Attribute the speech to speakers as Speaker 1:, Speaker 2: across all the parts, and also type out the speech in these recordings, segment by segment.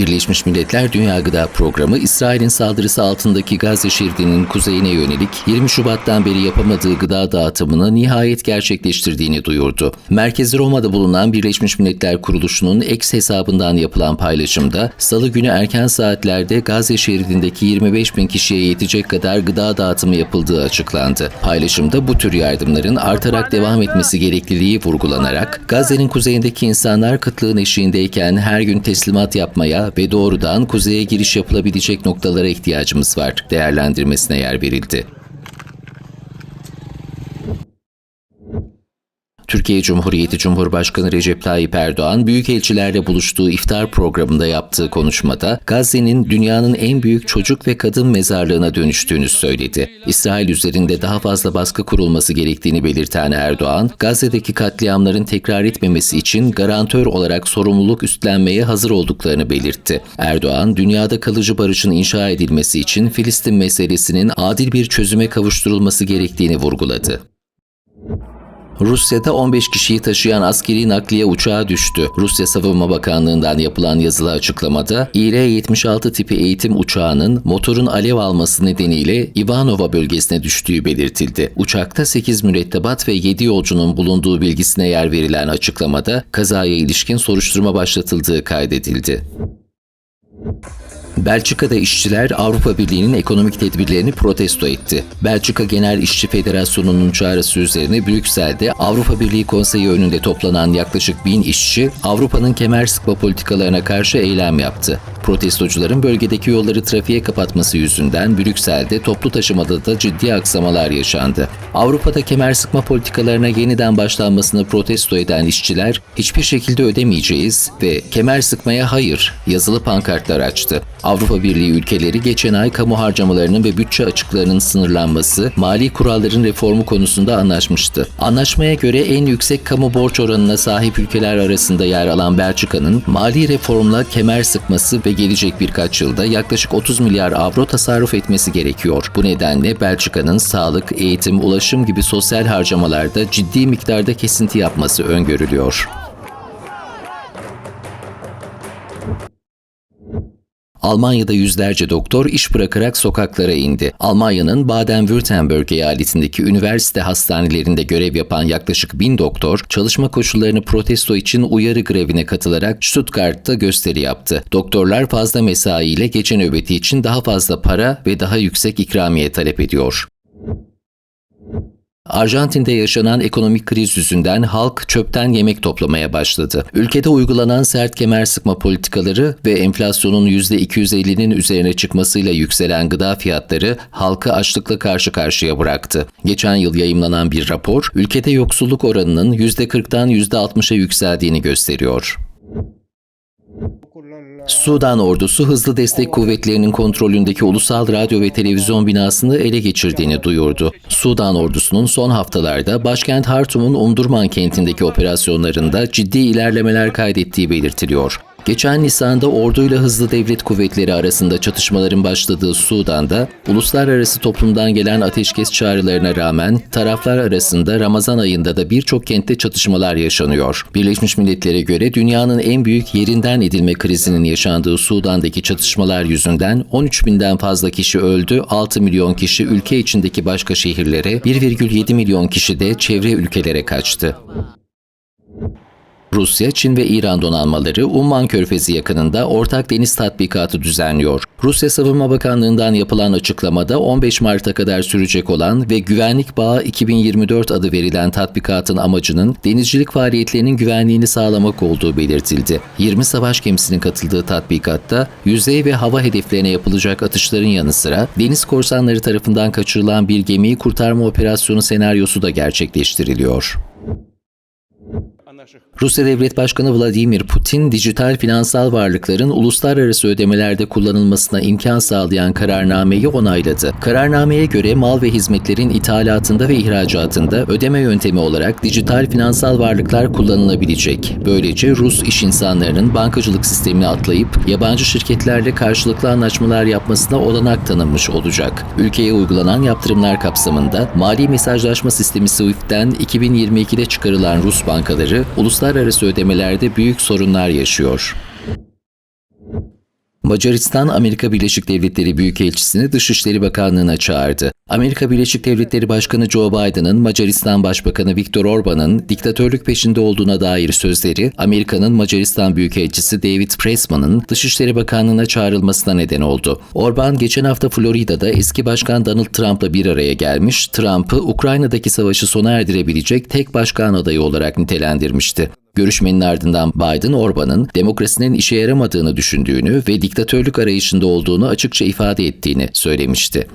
Speaker 1: Birleşmiş Milletler Dünya Gıda Programı, İsrail'in saldırısı altındaki Gazze şeridinin kuzeyine yönelik 20 Şubat'tan beri yapamadığı gıda dağıtımını nihayet gerçekleştirdiğini duyurdu. Merkezi Roma'da bulunan Birleşmiş Milletler Kuruluşu'nun X hesabından yapılan paylaşımda, salı günü erken saatlerde Gazze şeridindeki 25 bin kişiye yetecek kadar gıda dağıtımı yapıldığı açıklandı. Paylaşımda bu tür yardımların artarak devam etmesi gerekliliği vurgulanarak, Gazze'nin kuzeyindeki insanlar kıtlığın eşiğindeyken her gün teslimat yapmaya ve doğrudan kuzeye giriş yapılabilecek noktalara ihtiyacımız var değerlendirmesine yer verildi. Türkiye Cumhuriyeti Cumhurbaşkanı Recep Tayyip Erdoğan, büyükelçilerle buluştuğu iftar programında yaptığı konuşmada Gazze'nin dünyanın en büyük çocuk ve kadın mezarlığına dönüştüğünü söyledi. İsrail üzerinde daha fazla baskı kurulması gerektiğini belirten Erdoğan, Gazze'deki katliamların tekrar etmemesi için garantör olarak sorumluluk üstlenmeye hazır olduklarını belirtti. Erdoğan, dünyada kalıcı barışın inşa edilmesi için Filistin meselesinin adil bir çözüme kavuşturulması gerektiğini vurguladı. Rusya'da 15 kişiyi taşıyan askeri nakliye uçağı düştü. Rusya Savunma Bakanlığı'ndan yapılan yazılı açıklamada İR-76 tipi eğitim uçağının motorun alev alması nedeniyle Ivanova bölgesine düştüğü belirtildi. Uçakta 8 mürettebat ve 7 yolcunun bulunduğu bilgisine yer verilen açıklamada kazaya ilişkin soruşturma başlatıldığı kaydedildi. Belçika'da işçiler Avrupa Birliği'nin ekonomik tedbirlerini protesto etti. Belçika Genel İşçi Federasyonu'nun çağrısı üzerine Brüksel'de Avrupa Birliği Konseyi önünde toplanan yaklaşık bin işçi Avrupa'nın kemer sıkma politikalarına karşı eylem yaptı. Protestocuların bölgedeki yolları trafiğe kapatması yüzünden Brüksel'de toplu taşımada da ciddi aksamalar yaşandı. Avrupa'da kemer sıkma politikalarına yeniden başlanmasını protesto eden işçiler hiçbir şekilde ödemeyeceğiz ve kemer sıkmaya hayır yazılı pankartlar açtı. Avrupa Birliği ülkeleri geçen ay kamu harcamalarının ve bütçe açıklarının sınırlanması, mali kuralların reformu konusunda anlaşmıştı. Anlaşmaya göre en yüksek kamu borç oranına sahip ülkeler arasında yer alan Belçika'nın mali reformla kemer sıkması ve gelecek birkaç yılda yaklaşık 30 milyar avro tasarruf etmesi gerekiyor. Bu nedenle Belçika'nın sağlık, eğitim, ulaşım gibi sosyal harcamalarda ciddi miktarda kesinti yapması öngörülüyor. Almanya'da yüzlerce doktor iş bırakarak sokaklara indi. Almanya'nın Baden-Württemberg eyaletindeki üniversite hastanelerinde görev yapan yaklaşık bin doktor, çalışma koşullarını protesto için uyarı grevine katılarak Stuttgart'ta gösteri yaptı. Doktorlar fazla mesai ile gece nöbeti için daha fazla para ve daha yüksek ikramiye talep ediyor. Arjantin'de yaşanan ekonomik kriz yüzünden halk çöpten yemek toplamaya başladı. Ülkede uygulanan sert kemer sıkma politikaları ve enflasyonun %250'nin üzerine çıkmasıyla yükselen gıda fiyatları halkı açlıkla karşı karşıya bıraktı. Geçen yıl yayımlanan bir rapor, ülkede yoksulluk oranının %40'dan %60'a yükseldiğini gösteriyor. Sudan ordusu hızlı destek kuvvetlerinin kontrolündeki ulusal radyo ve televizyon binasını ele geçirdiğini duyurdu. Sudan ordusunun son haftalarda başkent Hartum'un Umdurman kentindeki operasyonlarında ciddi ilerlemeler kaydettiği belirtiliyor. Geçen Nisan'da orduyla hızlı devlet kuvvetleri arasında çatışmaların başladığı Sudan'da uluslararası toplumdan gelen ateşkes çağrılarına rağmen taraflar arasında Ramazan ayında da birçok kentte çatışmalar yaşanıyor. Birleşmiş Milletler'e göre dünyanın en büyük yerinden edilme krizinin yaşandığı Sudan'daki çatışmalar yüzünden 13 binden fazla kişi öldü, 6 milyon kişi ülke içindeki başka şehirlere, 1,7 milyon kişi de çevre ülkelere kaçtı. Rusya, Çin ve İran donanmaları Umman Körfezi yakınında ortak deniz tatbikatı düzenliyor. Rusya Savunma Bakanlığı'ndan yapılan açıklamada 15 Mart'a kadar sürecek olan ve Güvenlik Bağı 2024 adı verilen tatbikatın amacının denizcilik faaliyetlerinin güvenliğini sağlamak olduğu belirtildi. 20 savaş gemisinin katıldığı tatbikatta yüzey ve hava hedeflerine yapılacak atışların yanı sıra deniz korsanları tarafından kaçırılan bir gemiyi kurtarma operasyonu senaryosu da gerçekleştiriliyor. Rusya Devlet Başkanı Vladimir Putin, dijital finansal varlıkların uluslararası ödemelerde kullanılmasına imkan sağlayan kararnameyi onayladı. Kararnameye göre mal ve hizmetlerin ithalatında ve ihracatında ödeme yöntemi olarak dijital finansal varlıklar kullanılabilecek. Böylece Rus iş insanlarının bankacılık sistemini atlayıp yabancı şirketlerle karşılıklı anlaşmalar yapmasına olanak tanınmış olacak. Ülkeye uygulanan yaptırımlar kapsamında mali mesajlaşma sistemi SWIFT'ten 2022'de çıkarılan Rus bankaları uluslararası ödemelerde büyük sorunlar yaşıyor. Macaristan, Amerika Birleşik Devletleri Büyükelçisini Dışişleri Bakanlığı'na çağırdı. Amerika Birleşik Devletleri Başkanı Joe Biden'ın Macaristan Başbakanı Viktor Orban'ın diktatörlük peşinde olduğuna dair sözleri Amerika'nın Macaristan Büyükelçisi David Pressman'ın Dışişleri Bakanlığı'na çağrılmasına neden oldu. Orban geçen hafta Florida'da eski başkan Donald Trump'la bir araya gelmiş, Trump'ı Ukrayna'daki savaşı sona erdirebilecek tek başkan adayı olarak nitelendirmişti. Görüşmenin ardından Biden, Orban'ın demokrasinin işe yaramadığını düşündüğünü ve diktatörlük arayışında olduğunu açıkça ifade ettiğini söylemişti.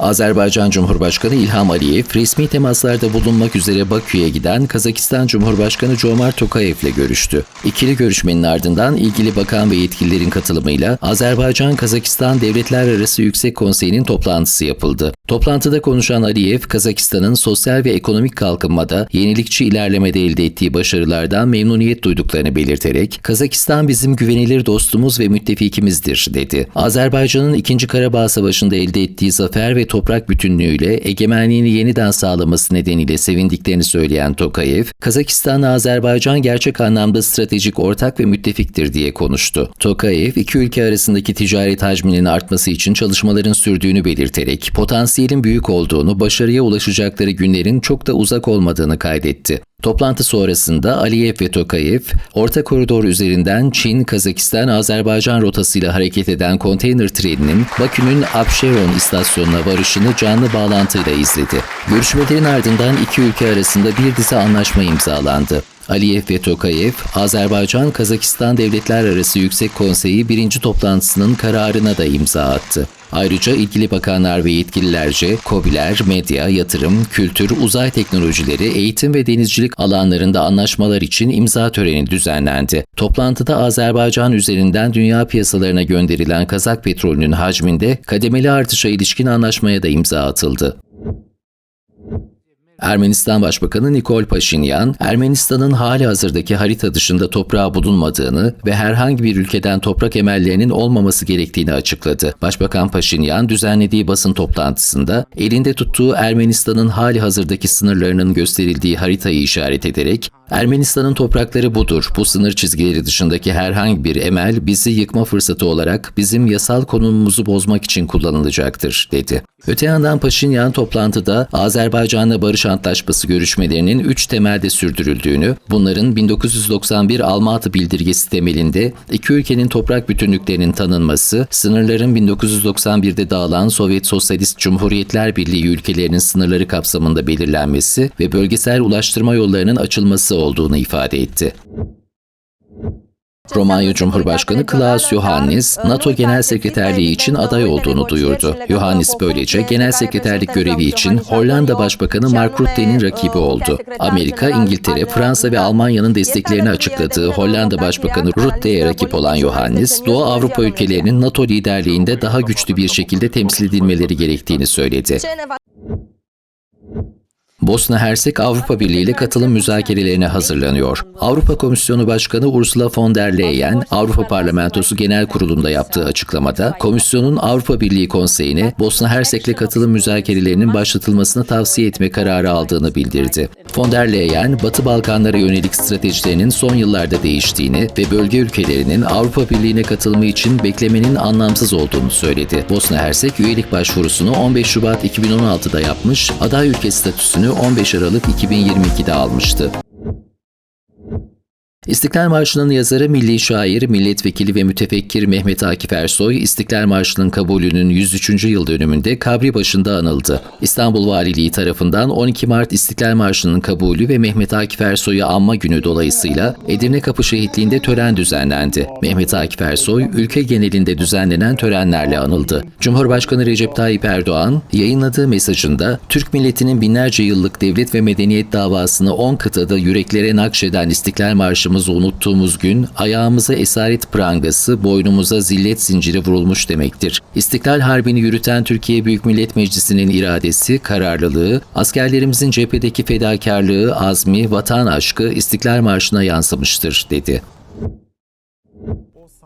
Speaker 1: Azerbaycan Cumhurbaşkanı İlham Aliyev resmi temaslarda bulunmak üzere Bakü'ye giden Kazakistan Cumhurbaşkanı Jomar Tokayev'le görüştü. İkili görüşmenin ardından ilgili bakan ve yetkililerin katılımıyla Azerbaycan-Kazakistan Devletler Arası Yüksek Konseyi'nin toplantısı yapıldı. Toplantıda konuşan Aliyev, Kazakistan'ın sosyal ve ekonomik kalkınmada yenilikçi ilerlemede elde ettiği başarılardan memnuniyet duyduklarını belirterek, Kazakistan bizim güvenilir dostumuz ve müttefikimizdir, dedi. Azerbaycan'ın 2. Karabağ Savaşı'nda elde ettiği zafer ve toprak bütünlüğüyle egemenliğini yeniden sağlaması nedeniyle sevindiklerini söyleyen Tokayev, Kazakistan'la Azerbaycan gerçek anlamda stratejik ortak ve müttefiktir diye konuştu. Tokayev, iki ülke arasındaki ticaret hacminin artması için çalışmaların sürdüğünü belirterek, potansiyelin büyük olduğunu, başarıya ulaşacakları günlerin çok da uzak olmadığını kaydetti. Toplantı sonrasında Aliyev ve Tokayev, orta koridor üzerinden Çin, Kazakistan, Azerbaycan rotasıyla hareket eden konteyner treninin Bakü'nün Abşeron istasyonuna varışını canlı bağlantıyla izledi. Görüşmelerin ardından iki ülke arasında bir dizi anlaşma imzalandı. Aliyev ve Tokayev, Azerbaycan-Kazakistan Devletler Arası Yüksek Konseyi birinci toplantısının kararına da imza attı. Ayrıca ilgili bakanlar ve yetkililerce KOBİ'ler, medya, yatırım, kültür, uzay teknolojileri, eğitim ve denizcilik alanlarında anlaşmalar için imza töreni düzenlendi. Toplantıda Azerbaycan üzerinden dünya piyasalarına gönderilen Kazak petrolünün hacminde kademeli artışa ilişkin anlaşmaya da imza atıldı. Ermenistan Başbakanı Nikol Paşinyan, Ermenistan'ın hali hazırdaki harita dışında toprağı bulunmadığını ve herhangi bir ülkeden toprak emellerinin olmaması gerektiğini açıkladı. Başbakan Paşinyan düzenlediği basın toplantısında elinde tuttuğu Ermenistan'ın hali hazırdaki sınırlarının gösterildiği haritayı işaret ederek Ermenistan'ın toprakları budur. Bu sınır çizgileri dışındaki herhangi bir emel bizi yıkma fırsatı olarak bizim yasal konumumuzu bozmak için kullanılacaktır, dedi. Öte yandan Paşinyan toplantıda Azerbaycan'la Barış Antlaşması görüşmelerinin üç temelde sürdürüldüğünü, bunların 1991 Almatı Bildirgesi temelinde iki ülkenin toprak bütünlüklerinin tanınması, sınırların 1991'de dağılan Sovyet Sosyalist Cumhuriyetler Birliği ülkelerinin sınırları kapsamında belirlenmesi ve bölgesel ulaştırma yollarının açılması olduğunu ifade etti. Romanya Cumhurbaşkanı Klaus Johannes, NATO Genel Sekreterliği için aday olduğunu duyurdu. Johannes böylece genel sekreterlik görevi için Hollanda Başbakanı Mark Rutte'nin rakibi oldu. Amerika, İngiltere, Fransa ve Almanya'nın desteklerini açıkladığı Hollanda Başbakanı Rutte'ye rakip olan Johannes, Doğu Avrupa ülkelerinin NATO liderliğinde daha güçlü bir şekilde temsil edilmeleri gerektiğini söyledi. Bosna Hersek Avrupa Birliği ile katılım müzakerelerine hazırlanıyor. Avrupa Komisyonu Başkanı Ursula von der Leyen, Avrupa Parlamentosu Genel Kurulu'nda yaptığı açıklamada, komisyonun Avrupa Birliği Konseyi'ne Bosna Hersek'le katılım müzakerelerinin başlatılmasını tavsiye etme kararı aldığını bildirdi. Von der Leyen, Batı Balkanlara yönelik stratejilerinin son yıllarda değiştiğini ve bölge ülkelerinin Avrupa Birliği'ne katılımı için beklemenin anlamsız olduğunu söyledi. Bosna Hersek üyelik başvurusunu 15 Şubat 2016'da yapmış, aday ülke statüsünü 15 Aralık 2022'de almıştı. İstiklal Marşı'nın yazarı milli şair, milletvekili ve mütefekkir Mehmet Akif Ersoy, İstiklal Marşı'nın kabulünün 103. yıl dönümünde kabri başında anıldı. İstanbul Valiliği tarafından 12 Mart İstiklal Marşı'nın kabulü ve Mehmet Akif Ersoy'u anma günü dolayısıyla Edirne Kapı Şehitliği'nde tören düzenlendi. Mehmet Akif Ersoy, ülke genelinde düzenlenen törenlerle anıldı. Cumhurbaşkanı Recep Tayyip Erdoğan, yayınladığı mesajında, Türk milletinin binlerce yıllık devlet ve medeniyet davasını 10 kıtada yüreklere nakşeden İstiklal Marşı hayatımızı unuttuğumuz gün ayağımıza esaret prangası, boynumuza zillet zinciri vurulmuş demektir. İstiklal Harbi'ni yürüten Türkiye Büyük Millet Meclisi'nin iradesi, kararlılığı, askerlerimizin cephedeki fedakarlığı, azmi, vatan aşkı İstiklal Marşı'na yansımıştır, dedi.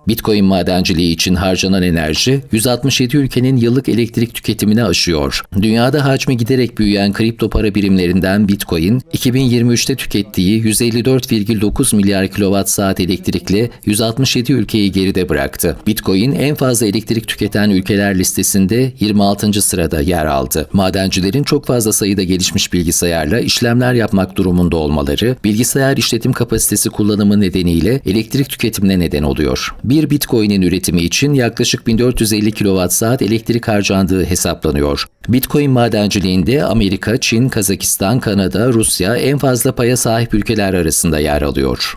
Speaker 1: Bitcoin madenciliği için harcanan enerji 167 ülkenin yıllık elektrik tüketimini aşıyor. Dünyada hacmi giderek büyüyen kripto para birimlerinden Bitcoin, 2023'te tükettiği 154,9 milyar kilowatt saat elektrikle 167 ülkeyi geride bıraktı. Bitcoin en fazla elektrik tüketen ülkeler listesinde 26. sırada yer aldı. Madencilerin çok fazla sayıda gelişmiş bilgisayarla işlemler yapmak durumunda olmaları, bilgisayar işletim kapasitesi kullanımı nedeniyle elektrik tüketimine neden oluyor. Bir Bitcoin'in üretimi için yaklaşık 1450 kilowatt saat elektrik harcandığı hesaplanıyor. Bitcoin madenciliğinde Amerika, Çin, Kazakistan, Kanada, Rusya en fazla paya sahip ülkeler arasında yer alıyor.